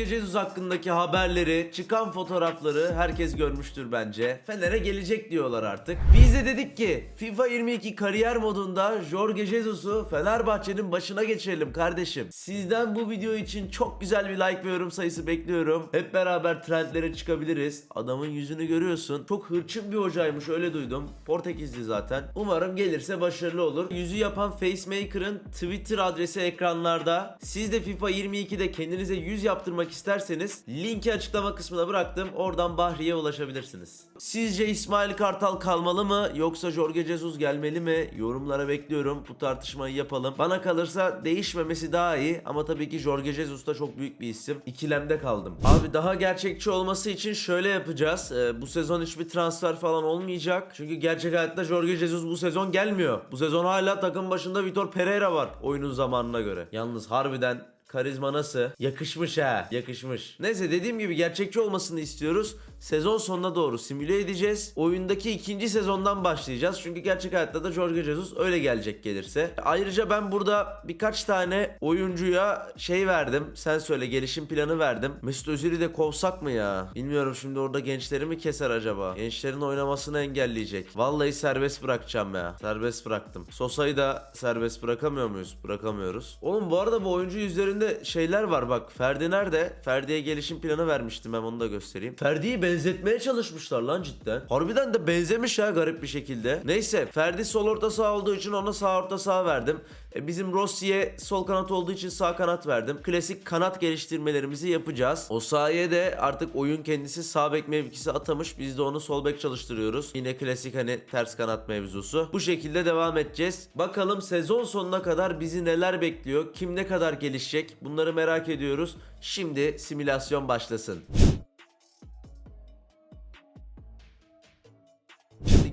Jorge Jesus hakkındaki haberleri, çıkan fotoğrafları herkes görmüştür bence. Fener'e gelecek diyorlar artık. Biz de dedik ki FIFA 22 kariyer modunda Jorge Jesus'u Fenerbahçe'nin başına geçirelim kardeşim. Sizden bu video için çok güzel bir like ve yorum sayısı bekliyorum. Hep beraber trendlere çıkabiliriz. Adamın yüzünü görüyorsun. Çok hırçın bir hocaymış öyle duydum. Portekizli zaten. Umarım gelirse başarılı olur. Yüzü yapan Facemaker'ın Twitter adresi ekranlarda. Siz de FIFA 22'de kendinize yüz yaptırmak isterseniz linki açıklama kısmına bıraktım. Oradan Bahri'ye ulaşabilirsiniz. Sizce İsmail Kartal kalmalı mı yoksa Jorge Jesus gelmeli mi? Yorumlara bekliyorum. Bu tartışmayı yapalım. Bana kalırsa değişmemesi daha iyi ama tabii ki Jorge Jesus da çok büyük bir isim. İkilemde kaldım. Abi daha gerçekçi olması için şöyle yapacağız. Ee, bu sezon hiçbir transfer falan olmayacak. Çünkü gerçek hayatta Jorge Jesus bu sezon gelmiyor. Bu sezon hala takım başında Vitor Pereira var oyunun zamanına göre. Yalnız harbiden Karizma nasıl? Yakışmış ha. Yakışmış. Neyse dediğim gibi gerçekçi olmasını istiyoruz. Sezon sonuna doğru simüle edeceğiz. Oyundaki ikinci sezondan başlayacağız. Çünkü gerçek hayatta da Jorge Jesus öyle gelecek gelirse. Ayrıca ben burada birkaç tane oyuncuya şey verdim. Sen söyle gelişim planı verdim. Mesut Özil'i de kovsak mı ya? Bilmiyorum şimdi orada gençleri mi keser acaba? Gençlerin oynamasını engelleyecek. Vallahi serbest bırakacağım ya. Serbest bıraktım. Sosa'yı da serbest bırakamıyor muyuz? Bırakamıyoruz. Oğlum bu arada bu oyuncu yüzlerinde şeyler var bak. Ferdi nerede? Ferdi'ye gelişim planı vermiştim ben onu da göstereyim. Ferdi'yi benzetmeye çalışmışlar lan cidden. Harbiden de benzemiş ya garip bir şekilde. Neyse Ferdi sol orta saha olduğu için ona sağ orta saha verdim. E, bizim Rossi'ye sol kanat olduğu için sağ kanat verdim. Klasik kanat geliştirmelerimizi yapacağız. O sayede artık oyun kendisi sağ bek mevkisi atamış. Biz de onu sol bek çalıştırıyoruz. Yine klasik hani ters kanat mevzusu. Bu şekilde devam edeceğiz. Bakalım sezon sonuna kadar bizi neler bekliyor? Kim ne kadar gelişecek? Bunları merak ediyoruz. Şimdi simülasyon başlasın.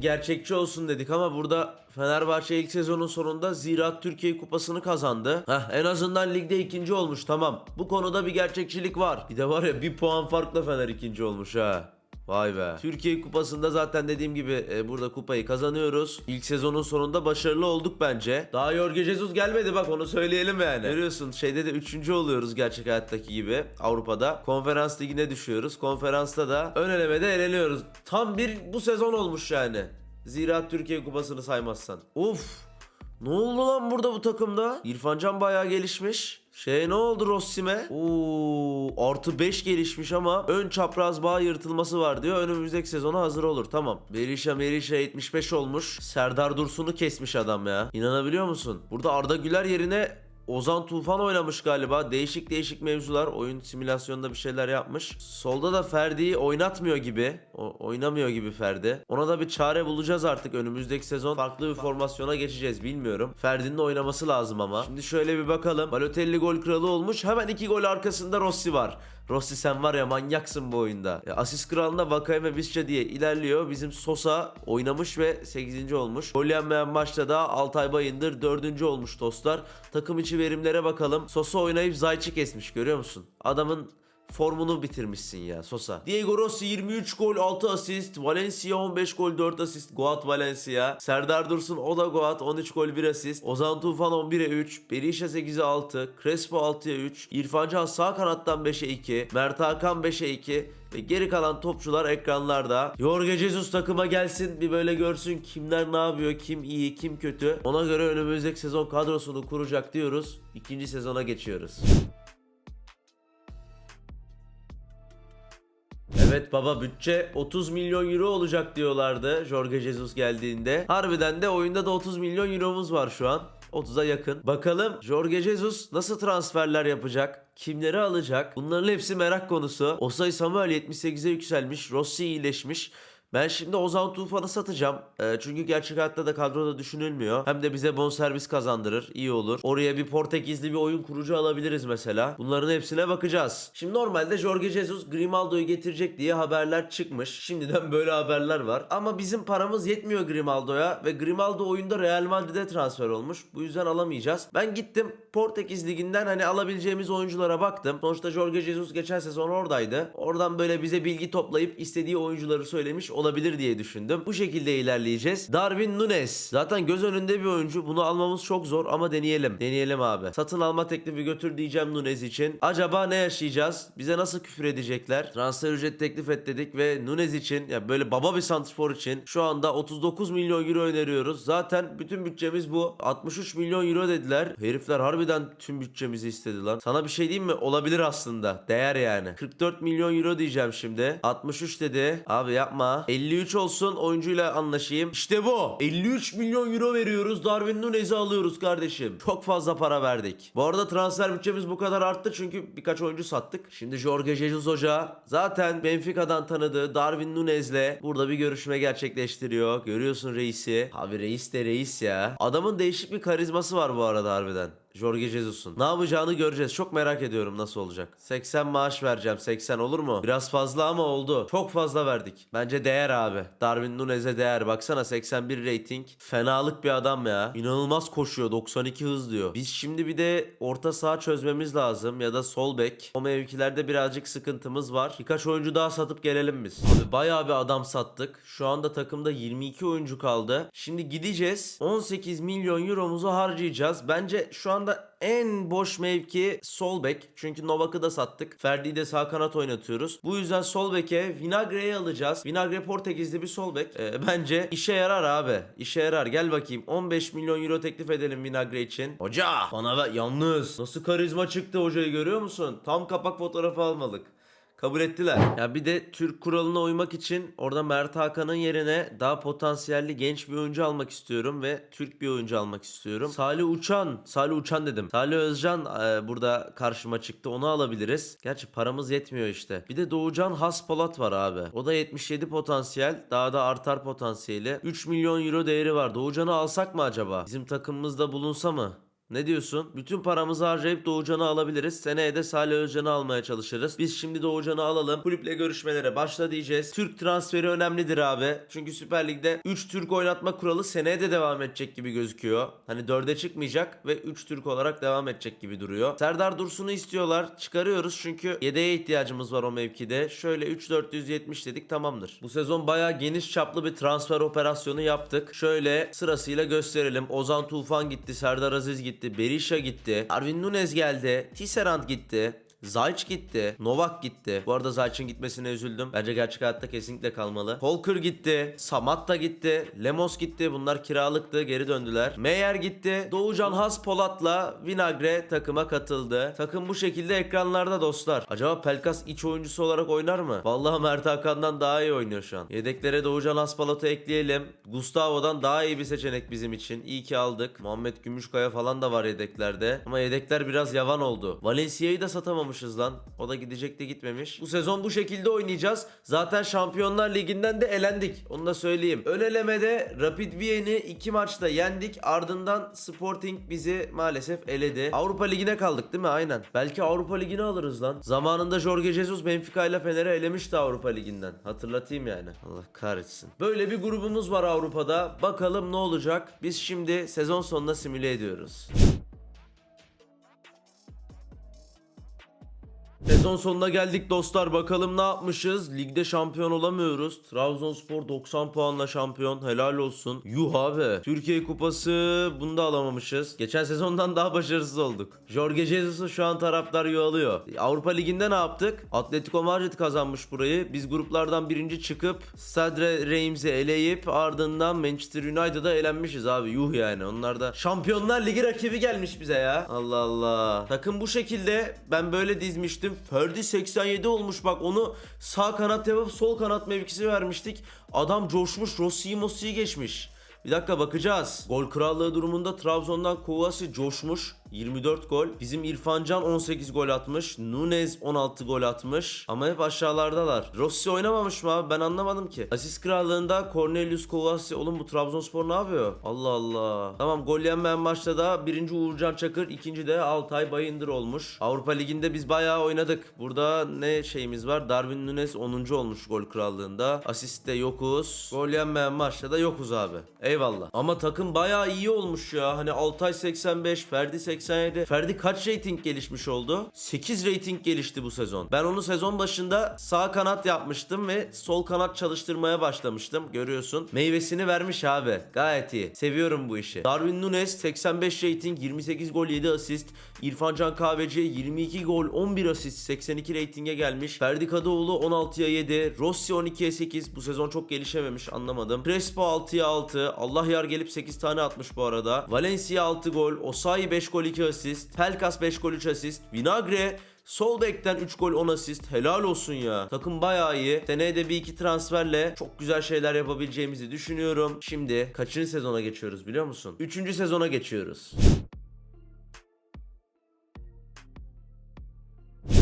Gerçekçi olsun dedik ama burada Fenerbahçe ilk sezonun sonunda Ziraat Türkiye Kupası'nı kazandı. Heh, en azından ligde ikinci olmuş tamam. Bu konuda bir gerçekçilik var. Bir de var ya bir puan farkla Fener ikinci olmuş ha. Vay be. Türkiye Kupası'nda zaten dediğim gibi e, burada kupayı kazanıyoruz. İlk sezonun sonunda başarılı olduk bence. Daha Jorge Jesus gelmedi bak onu söyleyelim yani. Görüyorsun şeyde de 3. oluyoruz gerçek hayattaki gibi Avrupa'da. Konferans ligine düşüyoruz. Konferansta da ön elemede eleniyoruz. Tam bir bu sezon olmuş yani. Ziraat Türkiye Kupası'nı saymazsan. Of. Ne oldu lan burada bu takımda? İrfan Can bayağı gelişmiş. Şey ne oldu Rossi'me? Oo, artı 5 gelişmiş ama ön çapraz bağ yırtılması var diyor. Önümüzdeki sezona hazır olur. Tamam. Berisha Merisha 75 olmuş. Serdar Dursun'u kesmiş adam ya. İnanabiliyor musun? Burada Arda Güler yerine Ozan Tufan oynamış galiba. Değişik değişik mevzular. Oyun simülasyonunda bir şeyler yapmış. Solda da Ferdi'yi oynatmıyor gibi. O, oynamıyor gibi Ferdi. Ona da bir çare bulacağız artık. Önümüzdeki sezon farklı bir formasyona geçeceğiz. Bilmiyorum. Ferdi'nin oynaması lazım ama. Şimdi şöyle bir bakalım. Balotelli gol kralı olmuş. Hemen iki gol arkasında Rossi var. Rossi sen var ya manyaksın bu oyunda. Ya, asist kralında Vakayeme Visca diye ilerliyor. Bizim Sosa oynamış ve 8. olmuş. Gol yenmeyen maçta da Altay Bayındır 4. olmuş dostlar. Takım içi verimlere bakalım. Sosa oynayıp Zayç'ı kesmiş görüyor musun? Adamın formunu bitirmişsin ya Sosa. Diego Rossi 23 gol 6 asist. Valencia 15 gol 4 asist. Goat Valencia. Serdar Dursun o da Goat 13 gol 1 asist. Ozan Tufan 11'e 3. Berisha 8'e 6. Crespo 6'ya 3. İrfan Can sağ kanattan 5'e 2. Mert Hakan 5'e 2. Ve geri kalan topçular ekranlarda. Jorge Jesus takıma gelsin bir böyle görsün kimler ne yapıyor, kim iyi, kim kötü. Ona göre önümüzdeki sezon kadrosunu kuracak diyoruz. İkinci sezona geçiyoruz. Evet baba bütçe 30 milyon euro olacak diyorlardı Jorge Jesus geldiğinde. Harbiden de oyunda da 30 milyon euromuz var şu an. 30'a yakın. Bakalım Jorge Jesus nasıl transferler yapacak? Kimleri alacak? Bunların hepsi merak konusu. Osay Samuel 78'e yükselmiş. Rossi iyileşmiş. Ben şimdi Ozan Tufan'ı satacağım. Ee, çünkü gerçek hayatta da kadroda düşünülmüyor. Hem de bize bonservis kazandırır. iyi olur. Oraya bir Portekizli bir oyun kurucu alabiliriz mesela. Bunların hepsine bakacağız. Şimdi normalde Jorge Jesus Grimaldo'yu getirecek diye haberler çıkmış. Şimdiden böyle haberler var. Ama bizim paramız yetmiyor Grimaldo'ya ve Grimaldo oyunda Real Madrid'e transfer olmuş. Bu yüzden alamayacağız. Ben gittim Portekiz liginden hani alabileceğimiz oyunculara baktım. Sonuçta Jorge Jesus geçen sezon oradaydı. Oradan böyle bize bilgi toplayıp istediği oyuncuları söylemiş olabilir diye düşündüm. Bu şekilde ilerleyeceğiz. Darwin Nunes. Zaten göz önünde bir oyuncu. Bunu almamız çok zor ama deneyelim. Deneyelim abi. Satın alma teklifi götür diyeceğim Nunes için. Acaba ne yaşayacağız? Bize nasıl küfür edecekler? Transfer ücret teklif et dedik ve Nunes için ya böyle baba bir santrfor için şu anda 39 milyon euro öneriyoruz. Zaten bütün bütçemiz bu. 63 milyon euro dediler. Herifler harbiden tüm bütçemizi istedi lan. Sana bir şey diyeyim mi? Olabilir aslında. Değer yani. 44 milyon euro diyeceğim şimdi. 63 dedi. Abi yapma. 53 olsun oyuncuyla anlaşayım. İşte bu. 53 milyon euro veriyoruz. Darwin Nunes'i alıyoruz kardeşim. Çok fazla para verdik. Bu arada transfer bütçemiz bu kadar arttı çünkü birkaç oyuncu sattık. Şimdi Jorge Jesus Hoca zaten Benfica'dan tanıdığı Darwin Nunes'le burada bir görüşme gerçekleştiriyor. Görüyorsun reisi. Abi reis de reis ya. Adamın değişik bir karizması var bu arada harbiden. Jorge Jesus'un. Ne yapacağını göreceğiz. Çok merak ediyorum nasıl olacak. 80 maaş vereceğim. 80 olur mu? Biraz fazla ama oldu. Çok fazla verdik. Bence değer abi. Darwin Nunes'e değer. Baksana 81 rating. Fenalık bir adam ya. İnanılmaz koşuyor. 92 hız diyor. Biz şimdi bir de orta saha çözmemiz lazım. Ya da sol bek. O mevkilerde birazcık sıkıntımız var. Birkaç oyuncu daha satıp gelelim biz. Abi bayağı bir adam sattık. Şu anda takımda 22 oyuncu kaldı. Şimdi gideceğiz. 18 milyon euromuzu harcayacağız. Bence şu anda en boş mevki sol bek. Çünkü Novak'ı da sattık. Ferdi'yi de sağ kanat oynatıyoruz. Bu yüzden sol beke Vinagre'yi alacağız. Vinagre Portekizli bir sol bek. Ee, bence işe yarar abi. İşe yarar. Gel bakayım. 15 milyon euro teklif edelim Vinagre için. Hoca bana ver. Yalnız nasıl karizma çıktı hocayı görüyor musun? Tam kapak fotoğrafı almalık. Kabul ettiler. Ya bir de Türk kuralına uymak için orada Mert Hakan'ın yerine daha potansiyelli genç bir oyuncu almak istiyorum ve Türk bir oyuncu almak istiyorum. Salih Uçan, Salih Uçan dedim. Salih Özcan e, burada karşıma çıktı. Onu alabiliriz. Gerçi paramız yetmiyor işte. Bir de Doğucan Has Polat var abi. O da 77 potansiyel. Daha da artar potansiyeli. 3 milyon euro değeri var. Doğucan'ı alsak mı acaba? Bizim takımımızda bulunsa mı? Ne diyorsun? Bütün paramızı harcayıp Doğucan'ı alabiliriz. Seneye de Salih Özcan'ı almaya çalışırız. Biz şimdi Doğucan'ı alalım. Kulüple görüşmelere başla diyeceğiz. Türk transferi önemlidir abi. Çünkü Süper Lig'de 3 Türk oynatma kuralı seneye de devam edecek gibi gözüküyor. Hani 4'e çıkmayacak ve 3 Türk olarak devam edecek gibi duruyor. Serdar Dursun'u istiyorlar. Çıkarıyoruz çünkü yedeğe ihtiyacımız var o mevkide. Şöyle 3-470 dedik tamamdır. Bu sezon bayağı geniş çaplı bir transfer operasyonu yaptık. Şöyle sırasıyla gösterelim. Ozan Tufan gitti. Serdar Aziz gitti. Berisha gitti. Arvin Nunes geldi. Tisserand gitti. Zayç gitti. Novak gitti. Bu arada Zayç'ın gitmesine üzüldüm. Bence gerçek hayatta kesinlikle kalmalı. Holker gitti. Samat da gitti. Lemos gitti. Bunlar kiralıktı. Geri döndüler. Meyer gitti. Doğucan Has Polat'la Vinagre takıma katıldı. Takım bu şekilde ekranlarda dostlar. Acaba Pelkas iç oyuncusu olarak oynar mı? Vallahi Mert Hakan'dan daha iyi oynuyor şu an. Yedeklere Doğucan Has Polat'ı ekleyelim. Gustavo'dan daha iyi bir seçenek bizim için. İyi ki aldık. Muhammed Gümüşkaya falan da var yedeklerde. Ama yedekler biraz yavan oldu. Valencia'yı da satamamışız lan. O da gidecek de gitmemiş. Bu sezon bu şekilde oynayacağız. Zaten Şampiyonlar Ligi'nden de elendik. Onu da söyleyeyim. Ön elemede Rapid Vien'i iki maçta yendik. Ardından Sporting bizi maalesef eledi. Avrupa Ligi'ne kaldık değil mi? Aynen. Belki Avrupa Ligi'ni alırız lan. Zamanında Jorge Jesus Benfica ile Fener'e elemişti Avrupa Ligi'nden. Hatırlatayım yani. Allah kahretsin. Böyle bir grubumuz var Avrupa'da. Bakalım ne olacak? Biz şimdi sezon sonunda simüle ediyoruz. the Sezon sonuna geldik dostlar. Bakalım ne yapmışız? Ligde şampiyon olamıyoruz. Trabzonspor 90 puanla şampiyon. Helal olsun. Yuh abi. Türkiye Kupası bunu da alamamışız. Geçen sezondan daha başarısız olduk. Jorge Jesus'u şu an taraftar yuvalıyor. Avrupa Ligi'nde ne yaptık? Atletico Madrid kazanmış burayı. Biz gruplardan birinci çıkıp Stade Reims'i eleyip ardından Manchester United'a elenmişiz abi. Yuh yani. Onlar da Şampiyonlar Ligi rakibi gelmiş bize ya. Allah Allah. Takım bu şekilde. Ben böyle dizmiştim. Ferdi 87 olmuş bak onu sağ kanat yapıp sol kanat mevkisi vermiştik. Adam coşmuş Rossi'yi Mossi'yi geçmiş. Bir dakika bakacağız. Gol krallığı durumunda Trabzon'dan Kovasi coşmuş. 24 gol. Bizim İrfan Can 18 gol atmış. Nunez 16 gol atmış. Ama hep aşağılardalar. Rossi oynamamış mı abi? Ben anlamadım ki. Asist krallığında Cornelius Kovaci. Oğlum bu Trabzonspor ne yapıyor? Allah Allah. Tamam gol yenmeyen maçta da birinci Uğurcan Çakır, ikinci de Altay Bayındır olmuş. Avrupa Ligi'nde biz bayağı oynadık. Burada ne şeyimiz var? Darwin Nunes 10. olmuş gol krallığında. Asiste yokuz. Gol yenmeyen maçta da yokuz abi. Eyvallah. Ama takım bayağı iyi olmuş ya. Hani Altay 85, Ferdi 87. Ferdi kaç rating gelişmiş oldu? 8 rating gelişti bu sezon. Ben onu sezon başında sağ kanat yapmıştım ve sol kanat çalıştırmaya başlamıştım. Görüyorsun. Meyvesini vermiş abi. Gayet iyi. Seviyorum bu işi. Darwin Nunes 85 rating, 28 gol 7 asist. İrfan Can Kahveci 22 gol 11 asist 82 ratinge gelmiş. Ferdi Kadıoğlu 16'ya 7. Rossi 12'ye 8. Bu sezon çok gelişememiş anlamadım. Crespo 6'ya 6. Allah yar gelip 8 tane atmış bu arada. Valencia 6 gol. Osayi 5 gol 2 asist. Pelkas 5 gol 3 asist. Vinagre Sol bekten 3 gol 10 asist. Helal olsun ya. Takım bayağı iyi. Seneye de bir iki transferle çok güzel şeyler yapabileceğimizi düşünüyorum. Şimdi kaçıncı sezona geçiyoruz biliyor musun? Üçüncü sezona geçiyoruz.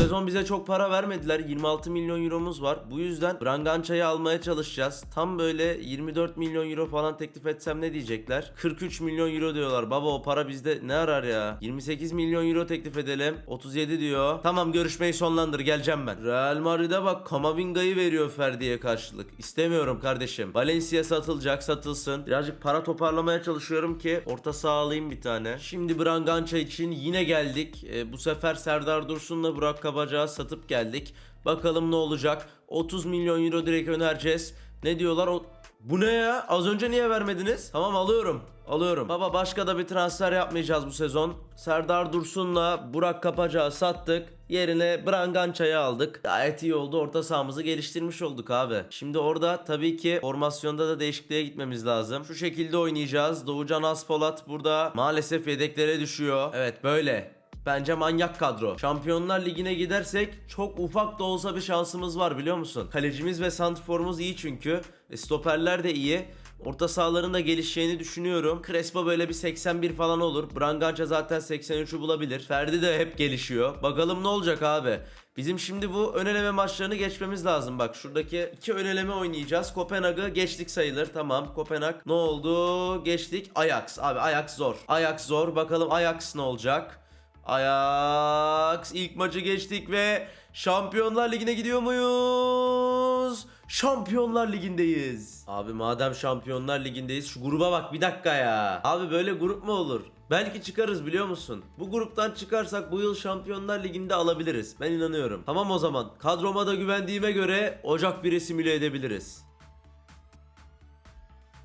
Sezon bize çok para vermediler. 26 milyon euromuz var. Bu yüzden Brangança'yı almaya çalışacağız. Tam böyle 24 milyon euro falan teklif etsem ne diyecekler? 43 milyon euro diyorlar. Baba o para bizde ne arar ya? 28 milyon euro teklif edelim. 37 diyor. Tamam görüşmeyi sonlandır geleceğim ben. Real Madrid'e bak Kamavinga'yı veriyor Ferdi'ye karşılık. İstemiyorum kardeşim. Valencia satılacak satılsın. Birazcık para toparlamaya çalışıyorum ki orta saha alayım bir tane. Şimdi Brangança için yine geldik. Ee, bu sefer Serdar Dursun'la Burak Kabacağı satıp geldik. Bakalım ne olacak? 30 milyon euro direkt önereceğiz. Ne diyorlar? O... Bu ne ya? Az önce niye vermediniz? Tamam alıyorum. Alıyorum. Baba başka da bir transfer yapmayacağız bu sezon. Serdar Dursun'la Burak Kapacağı sattık. Yerine Brangança'yı aldık. Gayet iyi oldu. Orta sahamızı geliştirmiş olduk abi. Şimdi orada tabii ki formasyonda da değişikliğe gitmemiz lazım. Şu şekilde oynayacağız. Doğucan Aspolat burada maalesef yedeklere düşüyor. Evet böyle. Bence manyak kadro. Şampiyonlar Ligi'ne gidersek çok ufak da olsa bir şansımız var biliyor musun? Kalecimiz ve santrforumuz iyi çünkü. E, stoperler de iyi. Orta sahaların da gelişeceğini düşünüyorum. Crespo böyle bir 81 falan olur. Brangança zaten 83'ü bulabilir. Ferdi de hep gelişiyor. Bakalım ne olacak abi. Bizim şimdi bu ön eleme maçlarını geçmemiz lazım. Bak şuradaki iki ön eleme oynayacağız. Kopenhag'ı geçtik sayılır. Tamam. Kopenhag ne oldu? Geçtik. Ajax. Abi Ajax zor. Ajax zor. Bakalım Ajax ne olacak? Ajax ilk maçı geçtik ve Şampiyonlar Ligi'ne gidiyor muyuz? Şampiyonlar Ligi'ndeyiz. Abi madem Şampiyonlar Ligi'ndeyiz şu gruba bak bir dakika ya. Abi böyle grup mu olur? Belki çıkarız biliyor musun? Bu gruptan çıkarsak bu yıl Şampiyonlar Ligi'nde alabiliriz. Ben inanıyorum. Tamam o zaman. Kadroma da güvendiğime göre Ocak 1'i simüle edebiliriz.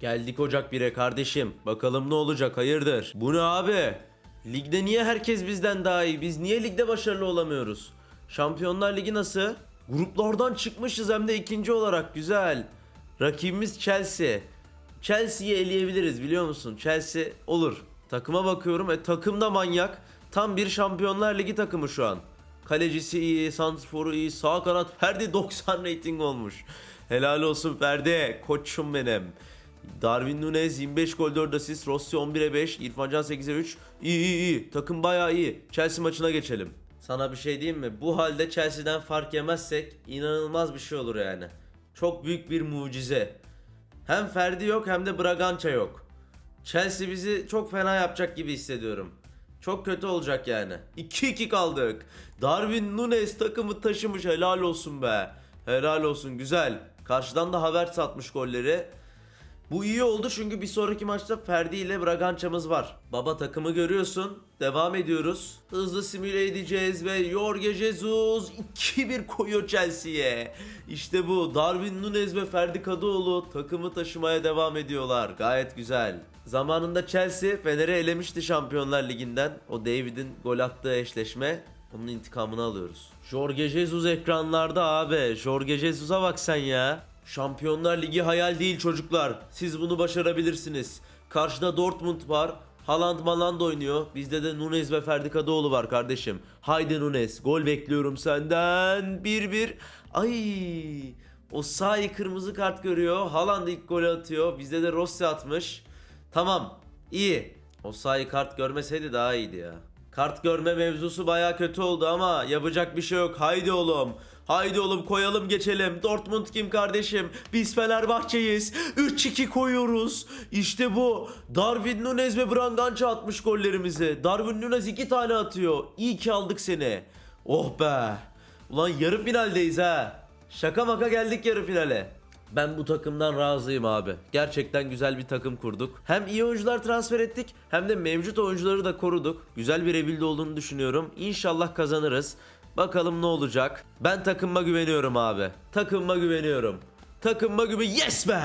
Geldik Ocak 1'e kardeşim. Bakalım ne olacak hayırdır? Bu ne abi? Ligde niye herkes bizden daha iyi? Biz niye ligde başarılı olamıyoruz? Şampiyonlar Ligi nasıl? Gruplardan çıkmışız hem de ikinci olarak güzel. Rakibimiz Chelsea. Chelsea'yi eleyebiliriz biliyor musun? Chelsea olur. Takıma bakıyorum e takım da manyak. Tam bir Şampiyonlar Ligi takımı şu an. Kalecisi iyi, santrforu iyi, sağ kanat Ferdi 90 rating olmuş. Helal olsun Ferdi, koçum benim. Darwin Nunez 25 gol 4 asist, Rossi 11'e 5, İrfan Can 8'e 3. İyi iyi iyi. Takım bayağı iyi. Chelsea maçına geçelim. Sana bir şey diyeyim mi? Bu halde Chelsea'den fark yemezsek inanılmaz bir şey olur yani. Çok büyük bir mucize. Hem Ferdi yok hem de Bragança yok. Chelsea bizi çok fena yapacak gibi hissediyorum. Çok kötü olacak yani. 2-2 kaldık. Darwin Nunes takımı taşımış helal olsun be. Helal olsun güzel. Karşıdan da Havertz atmış golleri. Bu iyi oldu çünkü bir sonraki maçta Ferdi ile Bragança'mız var. Baba takımı görüyorsun. Devam ediyoruz. Hızlı simüle edeceğiz ve Jorge Jesus 2-1 koyuyor Chelsea'ye. İşte bu. Darwin Nunez ve Ferdi Kadıoğlu takımı taşımaya devam ediyorlar. Gayet güzel. Zamanında Chelsea Fener'i elemişti Şampiyonlar Ligi'nden. O David'in gol attığı eşleşme. Onun intikamını alıyoruz. Jorge Jesus ekranlarda abi. Jorge Jesus'a bak sen ya. Şampiyonlar Ligi hayal değil çocuklar. Siz bunu başarabilirsiniz. Karşıda Dortmund var. Haaland Maland oynuyor. Bizde de Nunez ve Ferdi Kadıoğlu var kardeşim. Haydi Nunez. Gol bekliyorum senden. 1-1. Ay. O sahi kırmızı kart görüyor. Haaland ilk golü atıyor. Bizde de Rossi atmış. Tamam. İyi. O sahi kart görmeseydi daha iyiydi ya. Kart görme mevzusu baya kötü oldu ama yapacak bir şey yok. Haydi oğlum. Haydi oğlum koyalım geçelim. Dortmund kim kardeşim? Biz Fenerbahçe'yiz. 3-2 koyuyoruz. İşte bu. Darwin Nunez ve Brangança atmış gollerimizi. Darwin Nunez 2 tane atıyor. İyi ki aldık seni. Oh be. Ulan yarı finaldeyiz ha. Şaka maka geldik yarı finale. Ben bu takımdan razıyım abi. Gerçekten güzel bir takım kurduk. Hem iyi oyuncular transfer ettik hem de mevcut oyuncuları da koruduk. Güzel bir rebuild olduğunu düşünüyorum. İnşallah kazanırız. Bakalım ne olacak. Ben takımıma güveniyorum abi. Takımıma güveniyorum. Takımıma güven... Yes be!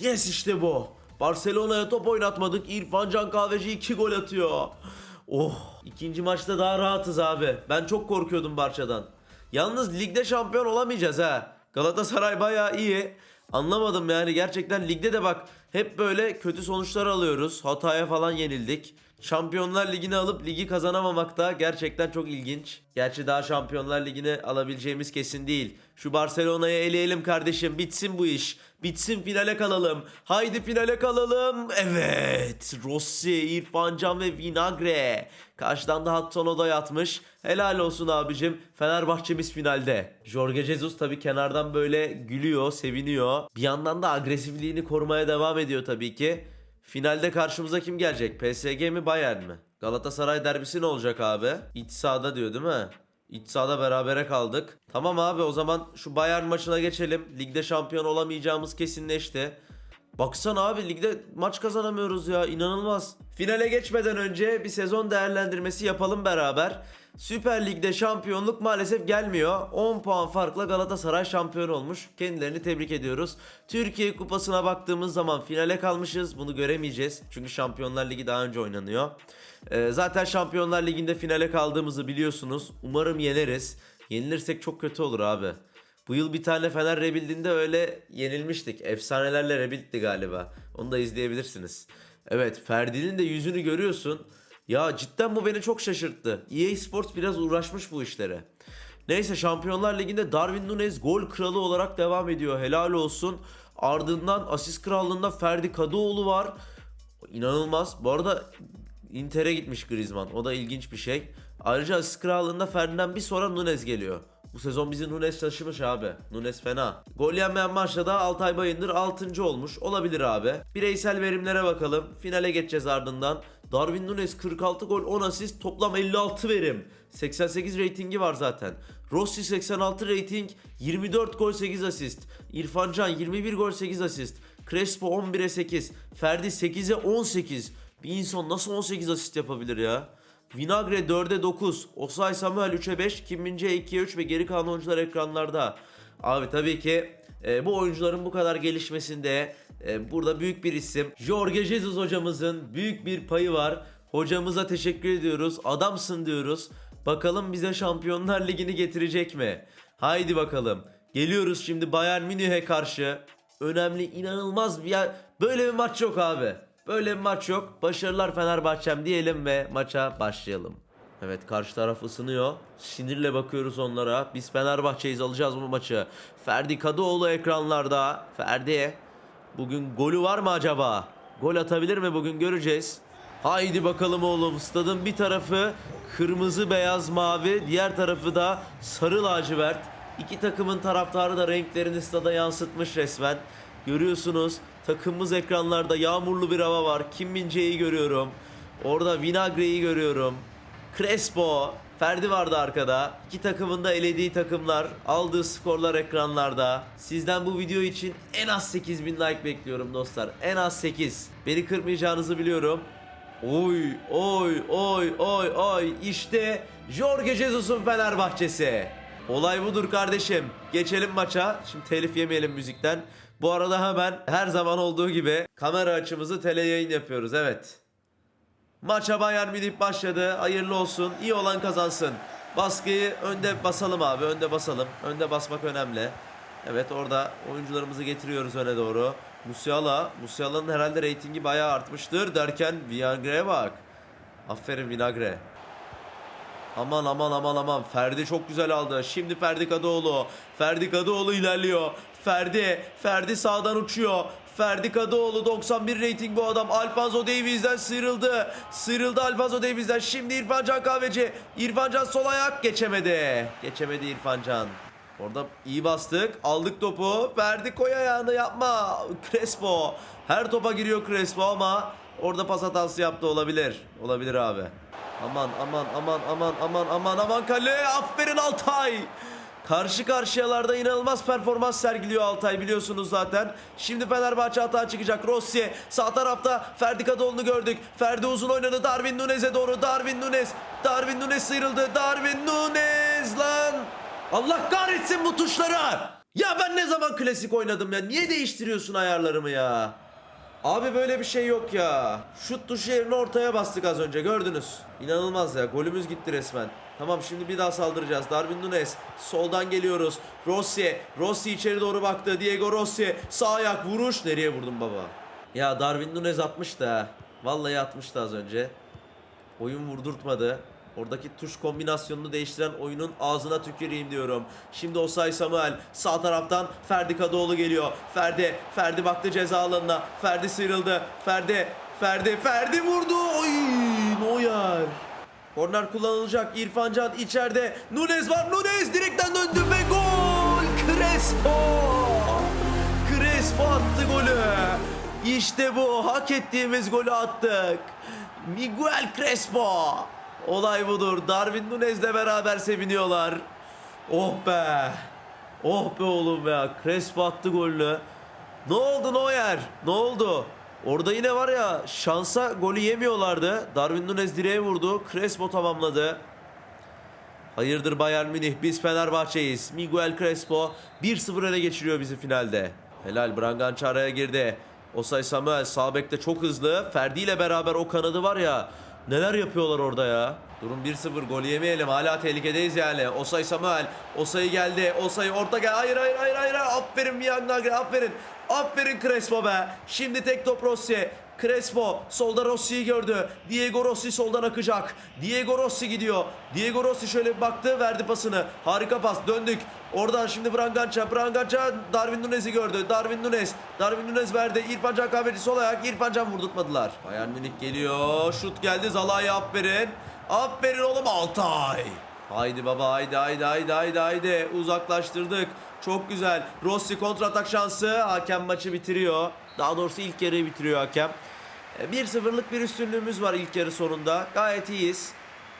Yes işte bu. Barcelona'ya top oynatmadık. İrfan Can Kahveci 2 gol atıyor. Oh. ikinci maçta daha rahatız abi. Ben çok korkuyordum Barça'dan. Yalnız ligde şampiyon olamayacağız ha. Galatasaray bayağı iyi. Anlamadım yani gerçekten ligde de bak hep böyle kötü sonuçlar alıyoruz. Hataya falan yenildik. Şampiyonlar Ligi'ni alıp ligi kazanamamak da gerçekten çok ilginç. Gerçi daha Şampiyonlar Ligi'ni alabileceğimiz kesin değil. Şu Barcelona'yı eleyelim kardeşim. Bitsin bu iş. Bitsin finale kalalım. Haydi finale kalalım. Evet. Rossi, İrfan Can ve Vinagre. Karşıdan da Hudson Odoi atmış. Helal olsun abicim. Fenerbahçe'miz finalde. Jorge Jesus tabii kenardan böyle gülüyor, seviniyor. Bir yandan da agresifliğini korumaya devam ediyor tabii ki. Finalde karşımıza kim gelecek? PSG mi Bayern mi? Galatasaray derbisi ne olacak abi? İç sahada diyor değil mi? İç sahada berabere kaldık. Tamam abi o zaman şu Bayern maçına geçelim. Ligde şampiyon olamayacağımız kesinleşti. Baksana abi ligde maç kazanamıyoruz ya inanılmaz. Finale geçmeden önce bir sezon değerlendirmesi yapalım beraber. Süper Lig'de şampiyonluk maalesef gelmiyor. 10 puan farkla Galatasaray şampiyon olmuş. Kendilerini tebrik ediyoruz. Türkiye Kupası'na baktığımız zaman finale kalmışız. Bunu göremeyeceğiz. Çünkü Şampiyonlar Ligi daha önce oynanıyor. Ee, zaten Şampiyonlar Ligi'nde finale kaldığımızı biliyorsunuz. Umarım yeneriz. Yenilirsek çok kötü olur abi. Bu yıl bir tane Fener Rebuild'inde öyle yenilmiştik. Efsanelerle Rebuild'di galiba. Onu da izleyebilirsiniz. Evet Ferdi'nin de yüzünü görüyorsun. Ya cidden bu beni çok şaşırttı. EA Sports biraz uğraşmış bu işlere. Neyse Şampiyonlar Ligi'nde Darwin Nunez gol kralı olarak devam ediyor. Helal olsun. Ardından asist krallığında Ferdi Kadıoğlu var. İnanılmaz. Bu arada Inter'e gitmiş Griezmann. O da ilginç bir şey. Ayrıca asist krallığında Ferdi'den bir sonra Nunez geliyor. Bu sezon bizi Nunes taşımış abi. Nunes fena. Gol yenmeyen maçta da Altay Bayındır 6. olmuş. Olabilir abi. Bireysel verimlere bakalım. Finale geçeceğiz ardından. Darwin Nunes 46 gol 10 asist toplam 56 verim. 88 reytingi var zaten. Rossi 86 reyting 24 gol 8 asist. İrfan Can 21 gol 8 asist. Crespo 11'e 8. Ferdi 8'e 18. Bir insan nasıl 18 asist yapabilir ya? Vinagre 4'e 9, Osay Samuel 3'e 5, Kim Min Jae 2'ye 3 ve geri kalan oyuncular ekranlarda. Abi tabii ki e, bu oyuncuların bu kadar gelişmesinde e, burada büyük bir isim. Jorge Jesus hocamızın büyük bir payı var. Hocamıza teşekkür ediyoruz. Adamsın diyoruz. Bakalım bize Şampiyonlar Ligi'ni getirecek mi? Haydi bakalım. Geliyoruz şimdi Bayern Münih'e karşı. Önemli, inanılmaz bir yer. Böyle bir maç yok abi. Böyle bir maç yok. Başarılar Fenerbahçem diyelim ve maça başlayalım. Evet karşı taraf ısınıyor. Sinirle bakıyoruz onlara. Biz Fenerbahçe'yiz alacağız bu maçı. Ferdi Kadıoğlu ekranlarda. Ferdi bugün golü var mı acaba? Gol atabilir mi bugün göreceğiz. Haydi bakalım oğlum. Stadın bir tarafı kırmızı, beyaz, mavi. Diğer tarafı da sarı lacivert. İki takımın taraftarı da renklerini stada yansıtmış resmen. Görüyorsunuz takımımız ekranlarda yağmurlu bir hava var. Kim Min-jae'yi görüyorum. Orada Vinagre'yi görüyorum. Crespo, Ferdi vardı arkada. İki takımın da elediği takımlar, aldığı skorlar ekranlarda. Sizden bu video için en az 8000 like bekliyorum dostlar. En az 8. Beni kırmayacağınızı biliyorum. Oy oy oy oy oy işte Jorge Jesus'un Fenerbahçesi. Olay budur kardeşim. Geçelim maça. Şimdi telif yemeyelim müzikten. Bu arada hemen her zaman olduğu gibi kamera açımızı tele yayın yapıyoruz. Evet. Maça Bayern Münih başladı. Hayırlı olsun. İyi olan kazansın. Baskıyı önde basalım abi. Önde basalım. Önde basmak önemli. Evet orada oyuncularımızı getiriyoruz öne doğru. Musiala. Musiala'nın herhalde reytingi bayağı artmıştır derken Vinagre'ye bak. Aferin Vinagre. Aman aman aman aman. Ferdi çok güzel aldı. Şimdi Ferdi Kadıoğlu. Ferdi Kadıoğlu ilerliyor. Ferdi. Ferdi sağdan uçuyor. Ferdi Kadıoğlu 91 rating bu adam. Alfonso Davies'den sıyrıldı. Sıyrıldı Alfonso Davies'den. Şimdi İrfan Can Kahveci. İrfan sol ayak geçemedi. Geçemedi İrfan Can. Orada iyi bastık. Aldık topu. Ferdi koy ayağını yapma. Crespo. Her topa giriyor Crespo ama orada pas hatası yaptı olabilir. Olabilir abi. Aman aman aman aman aman aman aman kale. Aferin Altay. Karşı karşıyalarda inanılmaz performans sergiliyor Altay biliyorsunuz zaten. Şimdi Fenerbahçe hata çıkacak. Rossi sağ tarafta Ferdi Kadıoğlu'nu gördük. Ferdi uzun oynadı. Darwin Nunez'e doğru. Darwin Nunez. Darwin Nunez sıyrıldı. Darwin Nunez lan. Allah kahretsin bu tuşları. Ya ben ne zaman klasik oynadım ya? Niye değiştiriyorsun ayarlarımı ya? Abi böyle bir şey yok ya. Şut tuşu yerine ortaya bastık az önce gördünüz. İnanılmaz ya golümüz gitti resmen. Tamam şimdi bir daha saldıracağız. Darwin Nunes soldan geliyoruz. Rossi, Rossi içeri doğru baktı. Diego Rossi sağ ayak vuruş. Nereye vurdun baba? Ya Darwin Nunes atmıştı ha. Vallahi atmıştı az önce. Oyun vurdurtmadı. Oradaki tuş kombinasyonunu değiştiren oyunun ağzına tüküreyim diyorum. Şimdi Osay Samuel sağ taraftan Ferdi Kadıoğlu geliyor. Ferdi, Ferdi baktı ceza alanına. Ferdi sıyrıldı. Ferdi, Ferdi, Ferdi vurdu. Oy, Neuer. Korner kullanılacak. İrfan Can içeride. Nunez var. Nunez direkten döndü ve gol. Crespo. Crespo attı golü. İşte bu. Hak ettiğimiz golü attık. Miguel Crespo. Olay budur. Darwin Nunez'le beraber seviniyorlar. Oh be. Oh be oğlum ya. Crespo attı golünü. Ne oldu Neuer? Ne oldu? Orada yine var ya şansa golü yemiyorlardı. Darwin Nunez direğe vurdu. Crespo tamamladı. Hayırdır Bayern Münih biz Fenerbahçe'yiz. Miguel Crespo 1-0 öne geçiriyor bizi finalde. Helal Brangan araya girdi. Osay Samuel sağ bekte çok hızlı. Ferdi ile beraber o kanadı var ya. Neler yapıyorlar orada ya. Durum 1-0 gol yemeyelim hala tehlikedeyiz yani. Osay Samuel. Osay geldi. Osay orta gel. Hayır hayır hayır hayır. Aferin Miyan Nagre aferin. Aferin Crespo be. Şimdi tek top Rossi. Crespo solda Rossi'yi gördü. Diego Rossi soldan akacak. Diego Rossi gidiyor. Diego Rossi şöyle bir baktı verdi pasını. Harika pas döndük. Oradan şimdi Brangança. Brangança Darwin Nunez'i gördü. Darwin Nunez. Darwin Nunez verdi. İrfan Can Kahveci sol ayak. İrfan Can vurdurtmadılar. Bayern Münih geliyor. Şut geldi. Zalai aferin. Aferin oğlum Altay. Haydi baba haydi haydi haydi haydi haydi. Uzaklaştırdık. Çok güzel. Rossi kontratak şansı. Hakem maçı bitiriyor. Daha doğrusu ilk yarıyı bitiriyor hakem. E, 1-0'lık bir üstünlüğümüz var ilk yarı sonunda. Gayet iyiyiz.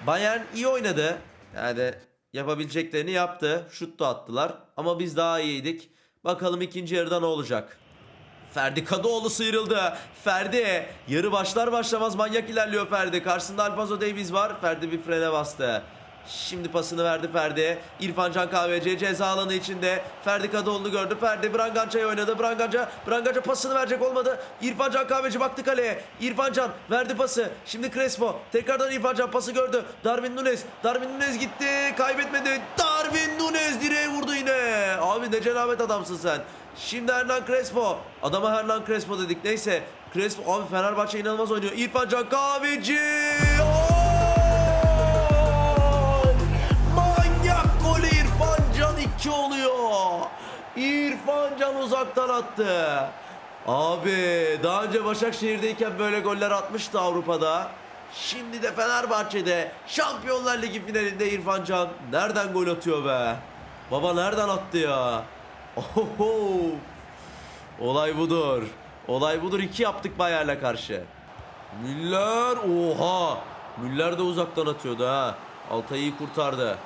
Bayern iyi oynadı. Yani yapabileceklerini yaptı. Şut da attılar. Ama biz daha iyiydik. Bakalım ikinci yarıda ne olacak? Ferdi Kadıoğlu sıyrıldı. Ferdi yarı başlar başlamaz manyak ilerliyor Ferdi. Karşısında Alfonso Davies var. Ferdi bir frene bastı. Şimdi pasını verdi Ferdi. İrfan Can Kahveci ceza alanı içinde. Ferdi Kadıoğlu'nu gördü. Ferdi Branganca'ya oynadı. Branganca, Branganca pasını verecek olmadı. İrfan Can Kahveci baktı kaleye. İrfan Can verdi pası. Şimdi Crespo. Tekrardan İrfan Can pası gördü. Darwin Nunez. Darwin Nunez gitti. Kaybetmedi. Darwin Nunez direğe vurdu yine. Abi ne cenabet adamsın sen. Şimdi Hernan Crespo. Adama Hernan Crespo dedik. Neyse. Crespo abi Fenerbahçe inanılmaz oynuyor. İrfan Can Kahveci. Gol! İrfan Can uzaktan attı. Abi daha önce Başakşehir'deyken böyle goller atmıştı Avrupa'da. Şimdi de Fenerbahçe'de Şampiyonlar Ligi finalinde İrfan Can nereden gol atıyor be? Baba nereden attı ya? Oho! Olay budur. Olay budur. İki yaptık Bayer'le karşı. Müller oha. Müller de uzaktan atıyordu ha. Altay'ı kurtardı.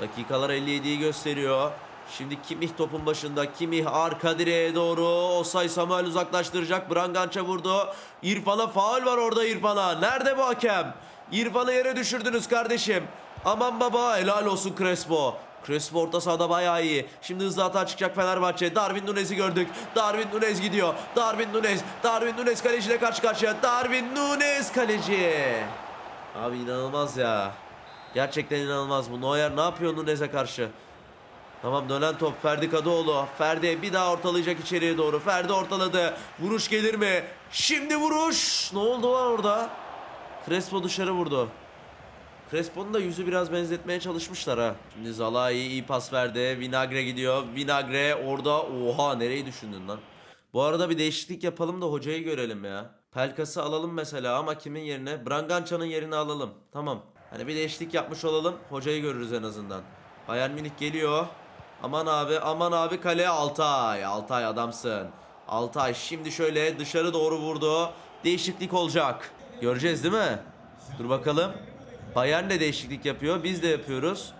Dakikalar 57'yi gösteriyor. Şimdi Kimih topun başında. Kimih arka direğe doğru. Osay Samuel uzaklaştıracak. Brangança vurdu. İrfan'a faul var orada İrfan'a. Nerede bu hakem? İrfan'ı yere düşürdünüz kardeşim. Aman baba helal olsun Crespo. Crespo orta sahada bayağı iyi. Şimdi hızlı hata çıkacak Fenerbahçe. Darwin Nunez'i gördük. Darwin Nunez gidiyor. Darwin Nunez. Darwin Nunez kaleciyle karşı karşıya. Darwin Nunez kaleci. Abi inanılmaz ya. Gerçekten inanılmaz bu. Neuer ne yapıyor Nunez'e karşı? Tamam dönen top Ferdi Kadıoğlu. Ferdi bir daha ortalayacak içeriye doğru. Ferdi ortaladı. Vuruş gelir mi? Şimdi vuruş. Ne oldu lan orada? Crespo dışarı vurdu. Crespo'nun da yüzü biraz benzetmeye çalışmışlar ha. Şimdi Zalai iyi pas verdi. Vinagre gidiyor. Vinagre orada. Oha nereyi düşündün lan? Bu arada bir değişiklik yapalım da hocayı görelim ya. Pelkas'ı alalım mesela ama kimin yerine? Brangança'nın yerine alalım. Tamam. Hani bir değişiklik yapmış olalım. Hocayı görürüz en azından. Bayern Münih geliyor. Aman abi aman abi kaleye Altay. Altay adamsın. Altay şimdi şöyle dışarı doğru vurdu. Değişiklik olacak. Göreceğiz değil mi? Dur bakalım. Bayern de değişiklik yapıyor. Biz de yapıyoruz.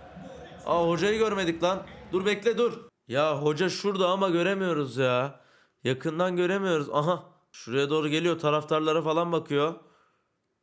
Aa hocayı görmedik lan. Dur bekle dur. Ya hoca şurada ama göremiyoruz ya. Yakından göremiyoruz. Aha. Şuraya doğru geliyor. Taraftarlara falan bakıyor.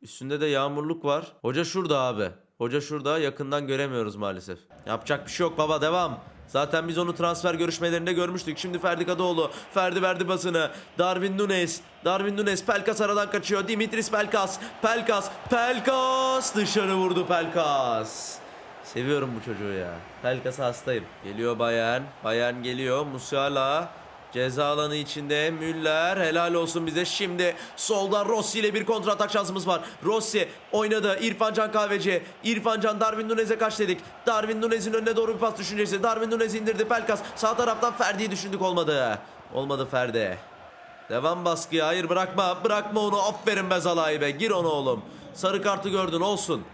Üstünde de yağmurluk var. Hoca şurada abi. Hoca şurada. Yakından göremiyoruz maalesef. Yapacak bir şey yok baba. Devam. Zaten biz onu transfer görüşmelerinde görmüştük. Şimdi Ferdi Kadıoğlu. Ferdi verdi basını. Darwin Nunes. Darwin Nunes. Pelkas aradan kaçıyor. Dimitris Pelkas. Pelkas. Pelkas. Dışarı vurdu Pelkas. Seviyorum bu çocuğu ya. Pelkas'a hastayım. Geliyor Bayern. Bayern geliyor. Musiala. Ceza alanı içinde Müller helal olsun bize. Şimdi solda Rossi ile bir kontra atak şansımız var. Rossi oynadı. İrfan Can Kahveci. İrfan Can Darwin Nunez'e kaç dedik. Darwin Nunez'in önüne doğru bir pas düşüncesi. Darwin Nunez indirdi. Pelkas sağ taraftan Ferdi'yi düşündük olmadı. Olmadı Ferdi. Devam baskıya. Hayır bırakma. Bırakma onu. Aferin be Zalai. Gir onu oğlum. Sarı kartı gördün olsun.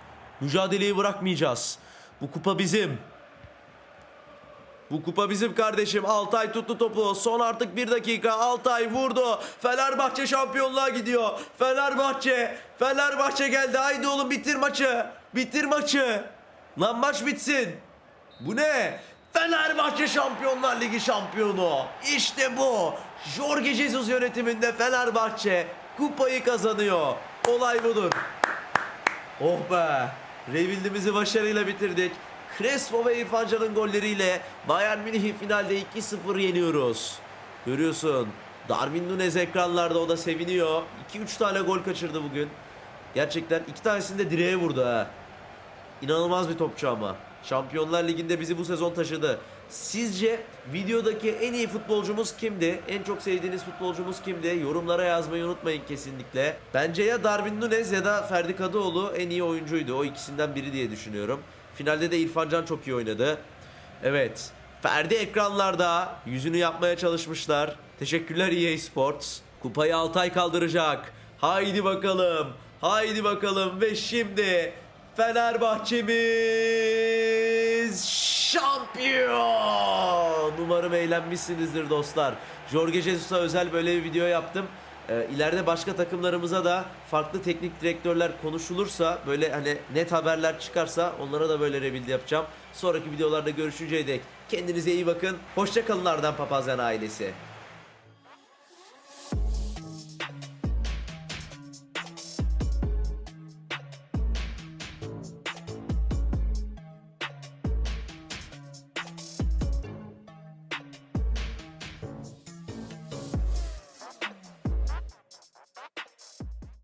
Mücadeleyi bırakmayacağız. Bu kupa bizim. Bu kupa bizim kardeşim. Altay tuttu topu. Son artık bir dakika. Altay vurdu. Fenerbahçe şampiyonluğa gidiyor. Fenerbahçe. Fenerbahçe geldi. Haydi oğlum bitir maçı. Bitir maçı. Lan maç bitsin. Bu ne? Fenerbahçe Şampiyonlar Ligi şampiyonu. İşte bu. Jorge Jesus yönetiminde Fenerbahçe kupayı kazanıyor. Olay budur. Oh be. Rebuild'imizi başarıyla bitirdik. Crespo ve İrfan golleriyle Bayern Münih'i finalde 2-0 yeniyoruz. Görüyorsun. Darwin Nunez ekranlarda o da seviniyor. 2-3 tane gol kaçırdı bugün. Gerçekten iki tanesini de direğe vurdu ha. İnanılmaz bir topçu ama. Şampiyonlar Ligi'nde bizi bu sezon taşıdı. Sizce videodaki en iyi futbolcumuz kimdi? En çok sevdiğiniz futbolcumuz kimdi? Yorumlara yazmayı unutmayın kesinlikle. Bence ya Darwin Nunez ya da Ferdi Kadıoğlu en iyi oyuncuydu. O ikisinden biri diye düşünüyorum. Finalde de İrfan Can çok iyi oynadı. Evet. Ferdi ekranlarda yüzünü yapmaya çalışmışlar. Teşekkürler EA Sports. Kupayı Altay kaldıracak. Haydi bakalım. Haydi bakalım ve şimdi Fenerbahçemiz şampiyon. Umarım eğlenmişsinizdir dostlar. Jorge Jesus'a özel böyle bir video yaptım. Ee, ileride başka takımlarımıza da farklı teknik direktörler konuşulursa böyle hani net haberler çıkarsa onlara da böyle rebuild yapacağım. Sonraki videolarda görüşünceye dek kendinize iyi bakın. Hoşçakalın Ardan Papazyan ailesi.